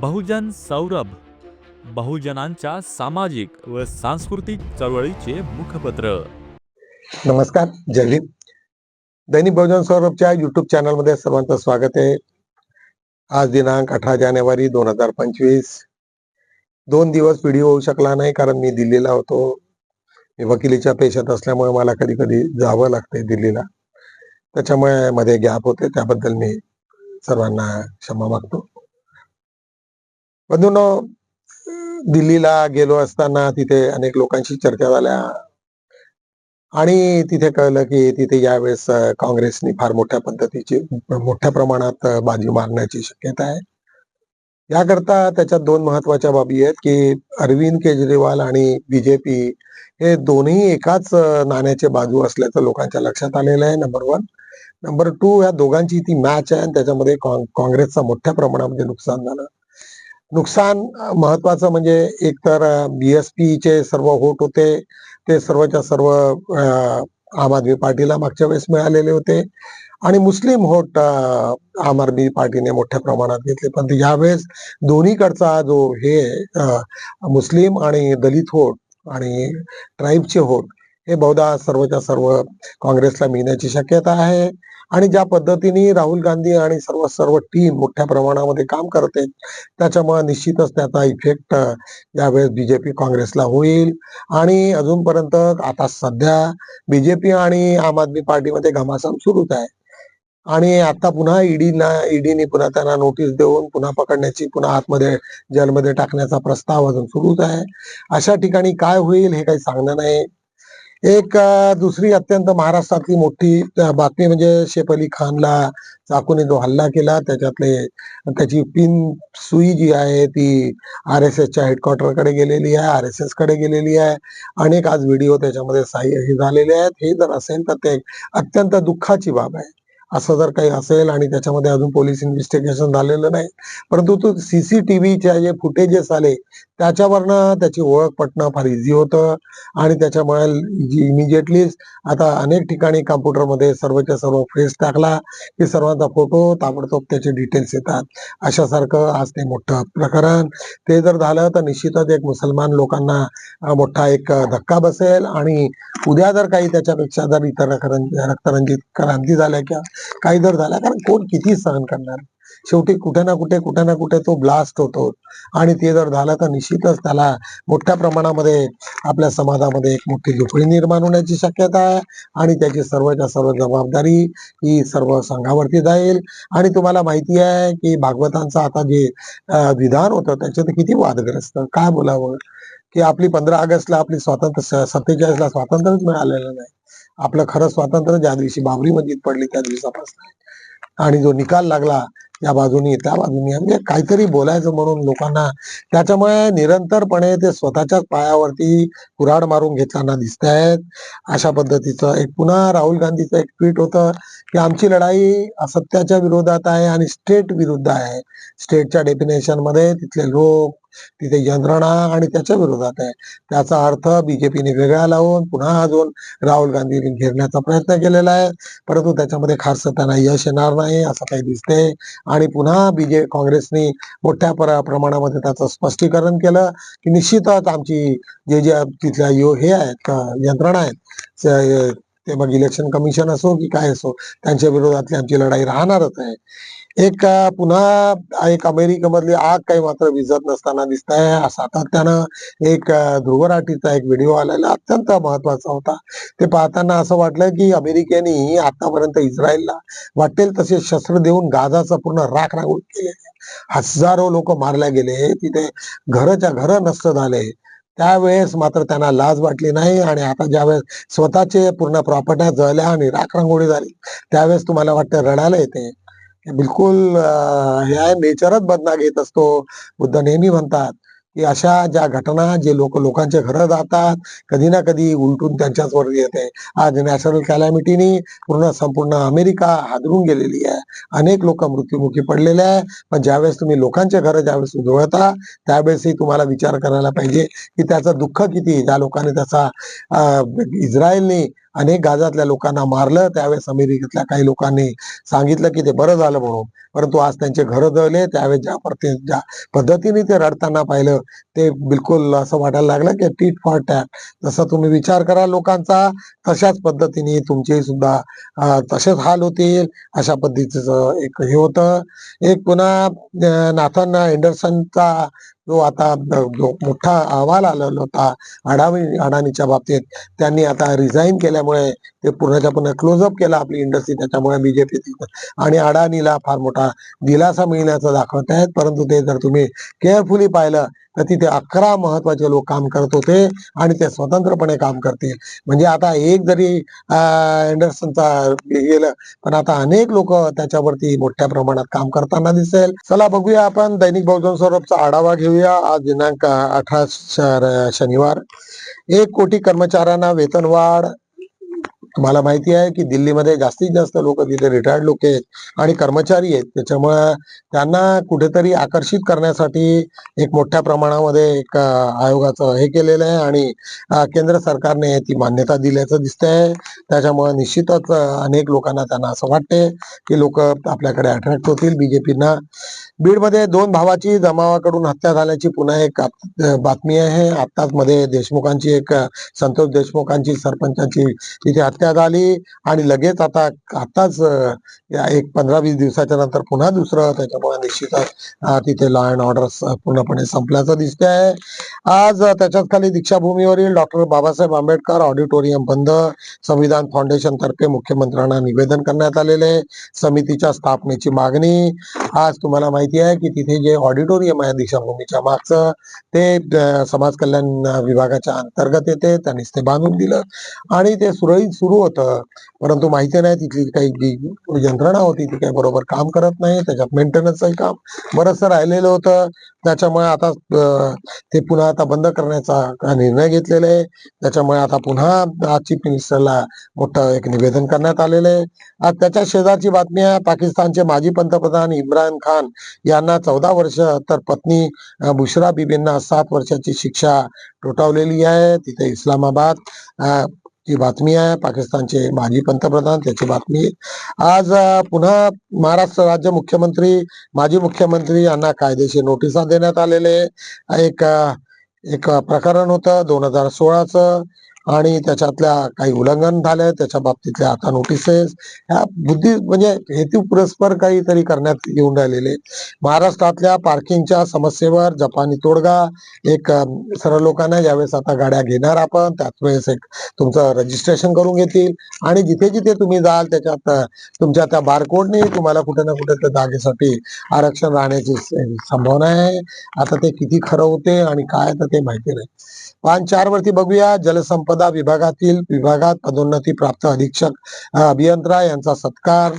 बहुजन सौरभ बहुजनांच्या सामाजिक व सांस्कृतिक चळवळीचे मुखपत्र. नमस्कार जय दैनिक बहुजन सौरभच्या युट्यूब चॅनलमध्ये सर्वांचं स्वागत आहे. आज दिनांक अठरा जानेवारी दोन हजार पंचवीस. दोन दिवस व्हिडिओ होऊ शकला नाही कारण मी दिल्लीला होतो. मी वकिलीच्या पेशात असल्यामुळे मला कधी कधी जावं लागतंय दिल्लीला. त्याच्यामुळे मध्ये गॅप होते त्याबद्दल मी सर्वांना क्षमा मागतो. बंधूंनो दिल्लीला गेलो असताना तिथे अनेक लोकांशी चर्चा झाल्या. आणि तिथे कळलं की तिथे यावेळेस काँग्रेसनी फार मोठ्या पद्धतीची मोठ्या प्रमाणात बाजी मारण्याची शक्यता आहे. याकरता त्याच्यात दोन महत्त्वाच्या बाबी आहेत की अरविंद केजरीवाल आणि बीजेपी हे दोन्ही एकाच नाण्याचे बाजू असल्याचं लोकांच्या लक्षात आलेलं आहे नंबर वन नंबर टू या दोघांची ती मॅच आहे आणि त्याच्यामध्ये काँग्रेसचा मोठ्या प्रमाणामध्ये नुकसान झालं. नुकसान महत्वाचं म्हणजे एकतर एस पीचे सर्व होट होते. ते सर्वच्या सर्व आम आदमी पार्टीला मागच्या वेळेस मिळालेले होते. आणि मुस्लिम होट आम आदमी पार्टीने मोठ्या प्रमाणात घेतले. पण यावेळेस दोन्हीकडचा जो हे मुस्लिम आणि दलित होट आणि ट्राईबचे होट हे बहुधा सर्वच्या सर्व काँग्रेसला मिळण्याची शक्यता आहे. आणि ज्या पद्धतीने राहुल गांधी आणि सर्व सर्व टीम मोठ्या प्रमाणामध्ये काम करते त्याच्यामुळे निश्चितच त्याचा इफेक्ट यावेळेस बीजेपी काँग्रेसला होईल. आणि अजूनपर्यंत आता सध्या बीजेपी आणि आम आदमी पार्टीमध्ये घमासान सुरूच आहे. आणि आता पुन्हा ईडीना ईडीने पुन्हा त्यांना नोटीस देऊन पुन्हा पकडण्याची पुन्हा आतमध्ये जेलमध्ये टाकण्याचा प्रस्ताव अजून सुरूच आहे. अशा ठिकाणी काय होईल हे काही सांगणं नाही. एक दुसरी अत्यंत महाराष्ट्रातली मोठी बातमी म्हणजे शेफ अली खानला चाकूने जो हल्ला केला त्याच्यातले त्याची पिन सुई जी आहे ती आर एस एसच्या हेडक्वार्टरकडे गेलेली आहे आर एस एसकडे गेलेली आहे. अनेक आज व्हिडिओ त्याच्यामध्ये साई हे झालेले आहेत. हे जर असेल तर ते अत्यंत दुःखाची बाब आहे. असं जर काही असेल आणि त्याच्यामध्ये अजून पोलीस इन्व्हेस्टिगेशन झालेलं नाही परंतु तो सीसीटीव्हीच्या जे फुटेजेस आले त्याच्यावरनं त्याची ओळख पटणं फार इझी होतं. आणि त्याच्यामुळे इमिजिएटली आता अनेक ठिकाणी कॉम्प्युटरमध्ये सर्वच्या सर्व फेस टाकला की सर्वांचा फोटो ताबडतोब त्याचे डिटेल्स येतात. अशासारखं आज ते मोठं प्रकरण. ते जर झालं तर निश्चितच एक मुसलमान लोकांना मोठा एक धक्का बसेल. आणि उद्या जर काही त्याच्यापेक्षा जर इतर रक्तरंजित रक्तरंजित क्रांती झाल्या किंवा काही जर झाला कारण कोण किती सहन करणार? शेवटी कुठे ना कुठे कुठे ना कुठे तो ब्लास्ट होतो. आणि ते जर झालं तर निश्चितच त्याला मोठ्या प्रमाणामध्ये आपल्या समाजामध्ये एक मोठी झोपडी निर्माण होण्याची शक्यता आहे. आणि त्याची सर्वच्या सर्व जबाबदारी ही सर्व संघावरती जाईल. आणि तुम्हाला माहिती आहे की भागवतांचं आता जे विधान होतं त्याच्यात किती वादग्रस्त. काय बोलावं? की आपली पंधरा ऑगस्टला आपली स्वातंत्र्य सत्तेचाळीसला स्वातंत्र्यच मिळालेलं नाही. आपलं खरं स्वातंत्र्य ज्या दिवशी बाबरी मस्जिद पडली त्या दिवसापासून आणि जो निकाल लागला या बाजूनी त्या बाजूनी म्हणजे काहीतरी बोलायचं म्हणून लोकांना त्याच्यामुळे निरंतरपणे ते स्वतःच्याच पायावरती कुऱ्हाड मारून घेताना दिसत आहेत अशा पद्धतीचं एक पुन्हा राहुल गांधीचं एक ट्विट होतं की आमची लढाई असत्याच्या विरोधात आहे आणि स्टेट विरुद्ध आहे. स्टेटच्या डेफिनेशनमध्ये तिथले लोक तिथे यंत्रणा आणि त्याच्या विरोधात आहे. त्याचा अर्थ बीजेपीने वेगळा लावून पुन्हा अजून राहुल गांधींनी घेरण्याचा प्रयत्न केलेला आहे. परंतु त्याच्यामध्ये खासं त्यांना यश येणार नाही असं काही दिसते आणि पुन्हा बीजे काँग्रेसने मोठ्या प्रमाणामध्ये त्याचं स्पष्टीकरण केलं की निश्चितच आमची जे जे तिथल्या यो हे आहेत यंत्रणा आहेत ते मग इलेक्शन कमिशन असो की काय असो त्यांच्या विरोधातली आमची लढाई राहणारच आहे. एक पुन्हा एक अमेरिकेमधली आग काही मात्र विझत नसताना दिसत आहे सातत्यानं एक ध्रुवराठीचा एक व्हिडिओ आलेला अत्यंत महत्त्वाचा होता. ते पाहताना असं वाटलं की अमेरिकेने आतापर्यंत इस्रायलला वाटेल तसे शस्त्र देऊन गाजाचा पूर्ण राख राखून केले हजारो लोक मारले गेले तिथे घरच्या घर नष्ट झाले. त्यावेळेस मात्र त्यांना लाज वाटली नाही आणि आता ज्यावेळेस स्वतःचे पूर्ण प्रॉपर्ट्या जळल्या आणि राखरांगोळी झाली त्यावेळेस तुम्हाला वाटतं रडायला येते. बिलकुल हे आहे नेचरच बदना घेत असतो. बुद्ध नेहमी म्हणतात की अशा ज्या घटना जे लोक लोकांच्या घरं जातात कधी ना कधी उलटून त्यांच्याच वर येते. आज नॅशनल कॅलॅमिटीनी पूर्ण संपूर्ण अमेरिका हादरून गेलेली आहे. अनेक लोक मृत्युमुखी पडलेले आहे. पण ज्यावेळेस तुम्ही लोकांचे घरं ज्यावेळेस उजवता त्यावेळेसही तुम्हाला विचार करायला पाहिजे की त्याचं दुःख किती ज्या लोकांनी त्याचा इस्रायलने अनेक गाजातल्या लोकांना मारलं. त्यावेळेस अमेरिकेतल्या काही लोकांनी सांगितलं की ते बरं झालं म्हणून. परंतु आज त्यांचे घर जळले त्यावेळेस ज्या ज्या पद्धतीने ते रडताना पाहिलं ते बिलकुल असं वाटायला लागलं की टीट फॉर टॅट. जसा तुम्ही विचार करा लोकांचा तशाच पद्धतीने तुमचे सुद्धा तसेच हाल होतील. अशा पद्धतीचं एक हे होतं. एक पुन्हा नाथन एंडरसनचा जो आता जो मोठा अहवाल आलेला होता अडाणी अडाणीच्या बाबतीत त्यांनी आता रिझाईन केल्यामुळे ते पूर्णच्या पूर्ण क्लोजअप केला आपली इंडस्ट्री त्याच्यामुळे बीजेपी आणि अडाणीला फार मोठा दिलासा मिळण्याचं दाखवत आहेत परंतु ते जर तुम्ही केअरफुली पाहिलं तर तिथे अकरा महत्त्वाचे लोक काम करत होते आणि ते स्वतंत्रपणे काम करतील. म्हणजे आता एक जरी अँडरसनचा गेलं पण आता अनेक लोक त्याच्यावरती मोठ्या प्रमाणात काम करताना दिसेल. चला बघूया आपण दैनिक बहुजन स्वरूपचा आढावा घेऊया. आज दिनांक अठरा शनिवार. एक कोटी कर्मचाऱ्यांना वेतनवाढ मला माहिती आहे की दिल्लीमध्ये जास्तीत जास्त लोक तिथे रिटायर्ड लोक आहेत आणि कर्मचारी आहेत. त्याच्यामुळे त्यांना कुठेतरी आकर्षित करण्यासाठी एक मोठ्या प्रमाणामध्ये एक आयोगाचं हे केलेलं आहे आणि केंद्र सरकारने ती मान्यता दिल्याचं दिसतंय. त्याच्यामुळे निश्चितच अनेक लोकांना त्यांना असं वाटते की लोक आपल्याकडे अट्रॅक्ट होतील. बीजेपीना बीडमध्ये दोन भावाची जमावाकडून हत्या झाल्याची पुन्हा एक बातमी आहे. आत्ताच मध्ये देशमुखांची एक संतोष देशमुखांची सरपंचाची तिथे हत्या आली आणि लगेच आता आताच या एक पंधरा वीस दिवसाच्या नंतर पुन्हा दुसरं त्याच्यामुळे निश्चितच तिथे लॉ अँड ऑर्डर पूर्णपणे संपल्याचं दिसते आहे आज त्याच्याच खाली दीक्षाभूमीवरील डॉक्टर बाबासाहेब आंबेडकर ऑडिटोरियम बंद संविधान फाउंडेशन तर्फे मुख्यमंत्र्यांना निवेदन करण्यात आलेले समितीच्या स्थापनेची मागणी. आज तुम्हाला माहिती आहे की तिथे जे ऑडिटोरियम आहे दीक्षाभूमीच्या मागचं ते समाज कल्याण विभागाच्या अंतर्गत येते त्यांनीच ते बांधून दिलं. आणि ते सुरळीत सुरू होतं. परंतु माहिती नाही तिथली काही जी यंत्रणा होती ती काही बरोबर काम करत नाही. त्याच्यात मेंटेनन्सचं काम बरंचसं राहिलेलं होतं. त्याच्यामुळे आता ते पुन्हा आता बंद करण्याचा निर्णय घेतलेला आहे. त्याच्यामुळे आता पुन्हा आज चीफ मिनिस्टरला मोठं एक निवेदन करण्यात आलेलं आहे. आज त्याच्या शेजारची बातमी आहे. पाकिस्तानचे माजी पंतप्रधान इम्रान खान यांना चौदा वर्ष तर पत्नी बुशरा बिबींना सात वर्षाची शिक्षा टोटावलेली आहे. तिथे इस्लामाबाद ही बातमी आहे. पाकिस्तानचे माजी पंतप्रधान त्याची बातमी. आज पुन्हा महाराष्ट्र राज्य मुख्यमंत्री माजी मुख्यमंत्री यांना कायदेशीर नोटिसा देण्यात आलेले. एक एक प्रकरण होतं दोन हजार सोळाचं. आणि त्याच्यातल्या काही उल्लंघन झालंय त्याच्या बाबतीतल्या आता नोटिसेस ह्या बुद्धी म्हणजे हेतू पुरस्पर काहीतरी करण्यात येऊन राहिलेले. महाराष्ट्रातल्या पार्किंगच्या समस्येवर जपानी तोडगा. एक सर्व लोकांना यावेळेस आता गाड्या घेणार आपण. त्याच वेळेस एक तुमचं रजिस्ट्रेशन करून घेतील. आणि जिथे जिथे तुम्ही जाल त्याच्यात तुमच्या त्या बारकोडने तुम्हाला कुठे ना कुठे त्या जागेसाठी आरक्षण राहण्याची संभावना आहे. आता ते किती खरं होते आणि काय तर ते माहिती नाही. पान चार वरती बघूया. जलसंप जलसंपदा विभागातील विभागात पदोन्नती प्राप्त अधीक्षक अभियंत्रा अभियंता यांचा सत्कार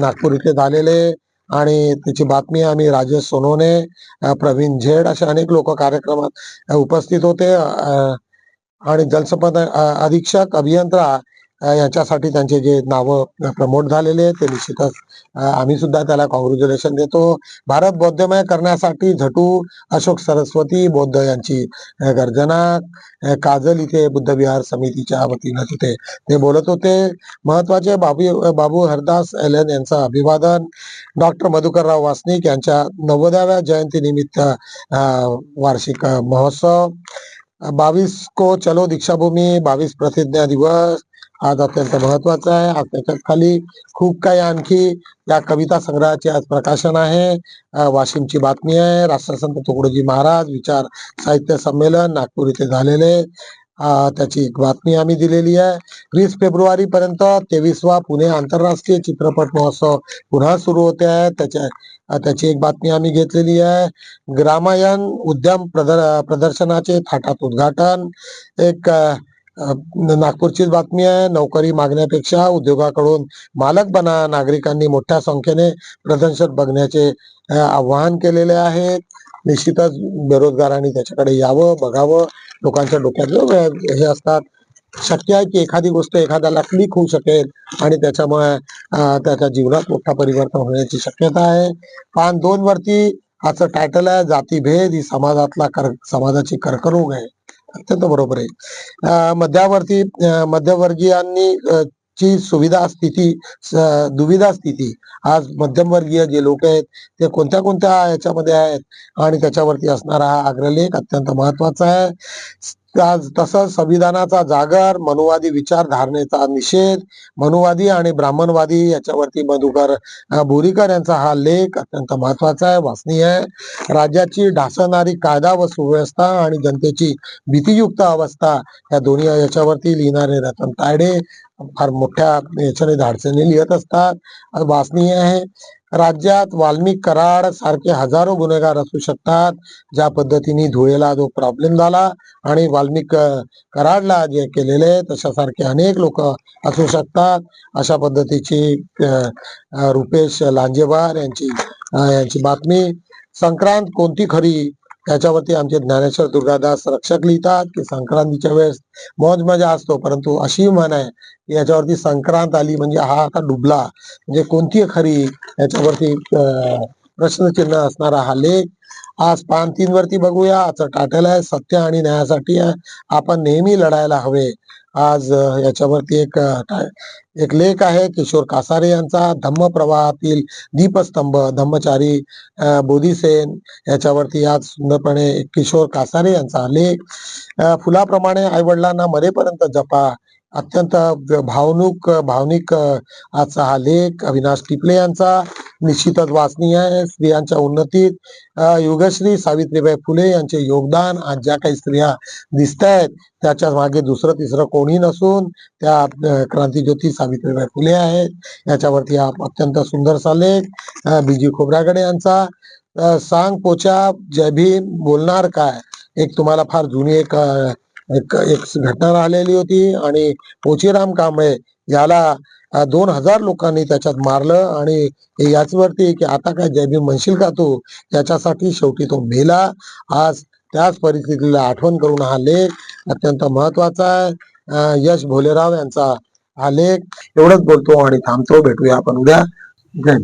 नागपूर इथे झालेले. आणि त्याची बातमी आम्ही राजेश सोनोने प्रवीण झेड असे अनेक लोक कार्यक्रमात उपस्थित होते. अं, आणि जलसंपदा अधीक्षक अभियंता याच्यासाठी त्यांचे जे नावं प्रमोट झालेले आहेत, ते निश्चितच आम्ही सुद्धा त्याला कॉंग्रॅच्युलेशन देतो. भारत बौद्धमय करण्यासाठी झटू अशोक सरस्वती बौद्ध यांची गर्जना काजल इथे बुद्ध विहार समितीच्या वतीनं तिथे. ते बोलत होते. महत्त्वाचे बाबू बाबू हरदास एल एन यांचं अभिवादन. डॉक्टर मधुकरराव वासनिक यांच्या नव्वदाव्या जयंतीनिमित्त वार्षिक महोत्सव. बावीस को चलो दीक्षाभूमी बावीस प्रतिज्ञा दिवस. आज अत्यंत महत्त्वाचा आहे. आज त्याच्यात खाली खूप काही आणखी या कविता संग्रहाचे आज प्रकाशन आहे. वाशिमची बातमी आहे. राष्ट्रसंत तुकडोजी महाराज विचार साहित्य संमेलन नागपूर इथे झालेले. त्याची एक बातमी आम्ही दिलेली आहे. वीस फेब्रुवारी पर्यंत तेवीसवा पुणे आंतरराष्ट्रीय चित्रपट महोत्सव पुन्हा सुरू होते आहे. त्याच्या त्याची एक बातमी आम्ही घेतलेली आहे. ग्रामायण उद्यम प्रदर प्रदर्शनाचे थाटात उद्घाटन. एक नागपूरचीच बातमी आहे. नोकरी मागण्यापेक्षा उद्योगाकडून मालक बना. नागरिकांनी मोठ्या संख्येने प्रदर्शन बघण्याचे आवाहन केलेले आहे. निश्चितच बेरोजगारांनी त्याच्याकडे यावं बघावं. लोकांच्या डोक्यात हे असतात. शक्य आहे की एखादी गोष्ट एखाद्याला क्लिक होऊ शकेल आणि त्याच्यामुळे त्याच्या जीवनात मोठा परिवर्तन होण्याची शक्यता आहे. पान दोन वरती आजचं टायटल आहे जातीभेद ही समाजातला कर समाजाची कर्करोग आहे. अत्यंत बरोबर आहे. अं, मध्यावर्ती मध्यमवर्गीयांनी ची सुविधा स्थिती दुविधा स्थिती. आज मध्यमवर्गीय जे लोक आहेत ते कोणत्या कोणत्या याच्यामध्ये आहेत? आणि त्याच्यावरती असणारा हा अग्रलेख अत्यंत महत्त्वाचा आहे. तसंच संविधानाचा जागर मनुवादी विचारधारणेचा निषेध मनुवादी आणि ब्राह्मणवादी याच्यावरती मधुकर बोरीकर यांचा हा लेख अत्यंत महत्त्वाचा आहे वाचनीय आहे. राज्याची ढासणारी कायदा व सुव्यवस्था आणि जनतेची भीतीयुक्त अवस्था या दोन्ही याच्यावरती लिहिणारे रतन तायडे फार मोठ्या याच्याने धाडसेने लिहित असतात. वाचनीय आहे. राज्यात वाल्मिक कराड सारखे हजारो गुन्हेगार असू शकतात. ज्या पद्धतीने धुळेला जो प्रॉब्लेम झाला आणि वाल्मिक कराडला जे केलेले तशासारखे अनेक लोक असू शकतात. अशा पद्धतीची रुपेश लांजेवार यांची यांची बातमी. संक्रांत कोणती खरी याच्यावरती आमचे ज्ञानेश्वर दुर्गादास रक्षक लिहितात की संक्रांतीच्या वेळेस मौज मजा असतो. परंतु अशी म्हण आहे की याच्यावरती संक्रांत आली म्हणजे हा आता डुबला. म्हणजे कोणती खरी याच्यावरती अं, प्रश्नचिन्ह असणारा हा लेख. आज पान तीन वरती बघूया. आजचं टायटल आहे सत्य आणि न्यायासाठी आपण नेहमी लढायला हवे. आज याच्यावरती एक एक लेख आहे किशोर कासारे यांचा धम्म प्रवाहातील दीपस्तंभ धम्मचारी बोधीसेन बोधिसेन याच्यावरती आज सुंदरपणे किशोर कासारे यांचा लेख. फुलाप्रमाणे आई वडिलांना मरेपर्यंत जपा. अत्यंत भावनुक भावनिक आजचा हा लेख अविनाश टिपले यांचा. निश्चितच वाचनीय आहे. स्त्रियांच्या उन्नतीत योगश्री युगश्री सावित्रीबाई फुले यांचे योगदान आज ज्या काही स्त्रिया दिसत आहेत त्याच्यामागे दुसरं तिसरं कोणी नसून त्या क्रांतीज्योती सावित्रीबाई फुले आहेत. याच्यावरती हा अत्यंत सुंदरसा लेख बीजी खोब्रागडे यांचा. सांग पोचा जय भीम बोलणार काय? एक तुम्हाला फार जुनी एक एक एक घटना राहिलेली होती आणि पोचीराम कांबळे याला दोन हजार लोकांनी त्याच्यात मारलं आणि याचवरती की आता काय जयभीम म्हणशील का तू? याच्यासाठी शेवटी तो मेला. आज त्याच परिस्थितीला आठवण करून हा लेख अत्यंत महत्त्वाचा आहे. यश भोलेराव यांचा हा लेख. एवढंच बोलतो आणि थांबतो. भेटूया आपण उद्या. जय